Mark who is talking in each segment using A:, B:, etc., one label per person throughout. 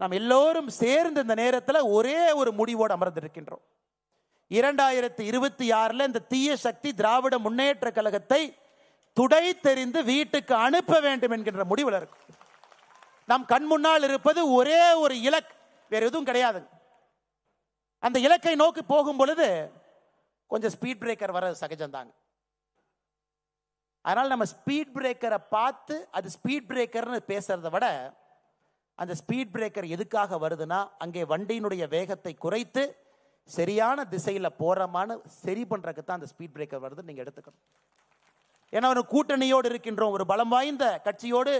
A: நாம் எல்லோரும் சேர்ந்து இந்த நேரத்தில் ஒரே ஒரு முடிவோடு அமர்ந்திருக்கின்றோம். இரண்டாயிரத்தி இருபத்தி ஆறில் இந்த தீய சக்தி திராவிட முன்னேற்ற கழகத்தை துடை தெரிந்து வீட்டுக்கு அனுப்ப வேண்டும் என்கின்ற முடிவில் இருக்கும். நம் கண் முன்னால் இருப்பது ஒரே ஒரு இலக்கு வேறு எதுவும் கிடையாது. அந்த இலக்கை நோக்கி போகும் பொழுது கொஞ்சம் ஸ்பீட் பிரேக்கர் வர சகஜம்தாங்க. அதனால் நம்ம ஸ்பீட் பிரேக்கரை பார்த்து அது ஸ்பீட் பிரேக்கர்னு பேசுறதை விட அந்த ஸ்பீட் பிரேக்கர் எதுக்காக வருதுன்னா அங்கே வண்டியினுடைய வேகத்தை குறைத்து சரியான திசையில் போகிறமான்னு சரி பண்ணுறதுக்கு தான் அந்த ஸ்பீட் பிரேக்கர் வருது நீங்கள் எடுத்துக்கணும். ஏன்னா ஒரு கூட்டணியோடு இருக்கின்றோம் ஒரு பலம் வாய்ந்த கட்சியோடு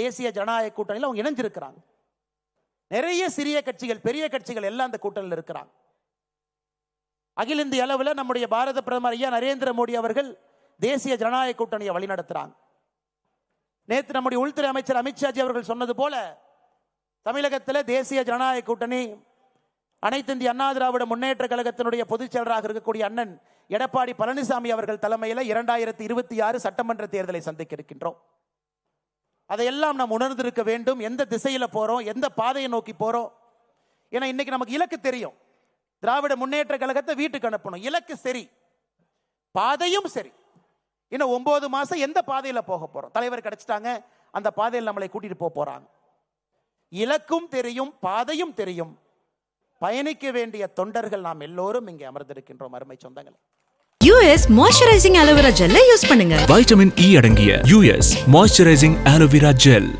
A: தேசிய ஜனநாயக கூட்டணியில் அவங்க இணைஞ்சிருக்கிறாங்க. நிறைய சிறிய கட்சிகள் பெரிய கட்சிகள் எல்லாம் அந்த கூட்டணியில் இருக்கிறாங்க. அகில இந்திய அளவில் நம்முடைய பாரத பிரதமர் ஐயா நரேந்திர மோடி அவர்கள் தேசிய ஜனநாயக கூட்டணியை வழிநடத்துறாங்க. நேற்று நம்முடைய உள்துறை அமைச்சர் அமித்ஷாஜி அவர்கள் சொன்னது போல தமிழகத்தில் தேசிய ஜனநாயக கூட்டணி அனைத்து இந்திய அண்ணா திராவிட முன்னேற்ற கழகத்தினுடைய பொதுச் செயலராக இருக்கக்கூடிய அண்ணன் எடப்பாடி பழனிசாமி அவர்கள் தலைமையில் இரண்டாயிரத்தி இருபத்தி ஆறு சட்டமன்ற தேர்தலை சந்திக்க இருக்கின்றோம். அதையெல்லாம் நாம் உணர்ந்திருக்க வேண்டும். எந்த திசையில் போகிறோம் எந்த பாதையை நோக்கி போகிறோம் ஏன்னா இன்னைக்கு நமக்கு இலக்கு தெரியும். திராவிட முன்னேற்ற கழகத்தை வீட்டுக்கு அனுப்பணும். இலக்கு சரி. பாதையும் சரி. இன்னும் ஒன்பது மாதம் எந்த பாதையில் போக போகிறோம் தலைவர் கிடைச்சிட்டாங்க. அந்த பாதையில் நம்மளை கூட்டிட்டு போக போகிறாங்க இலக்கும் தெரியும் பாதையும் தெரியும். பயணிக்க வேண்டிய தொண்டர்கள் நாம் எல்லோரும் இங்கே அமர்ந்திருக்கின்றோம் அருமை சொந்தங்கள்.
B: யூஎஸ் மாய்ஸ்சரைசிங் அலோவேரா ஜெல்லை யூஸ் பண்ணுங்க.
C: வைட்டமின் இ அடங்கிய யூஎஸ் மாய்ஸ்சரைசிங் ஆலோவேரா ஜெல்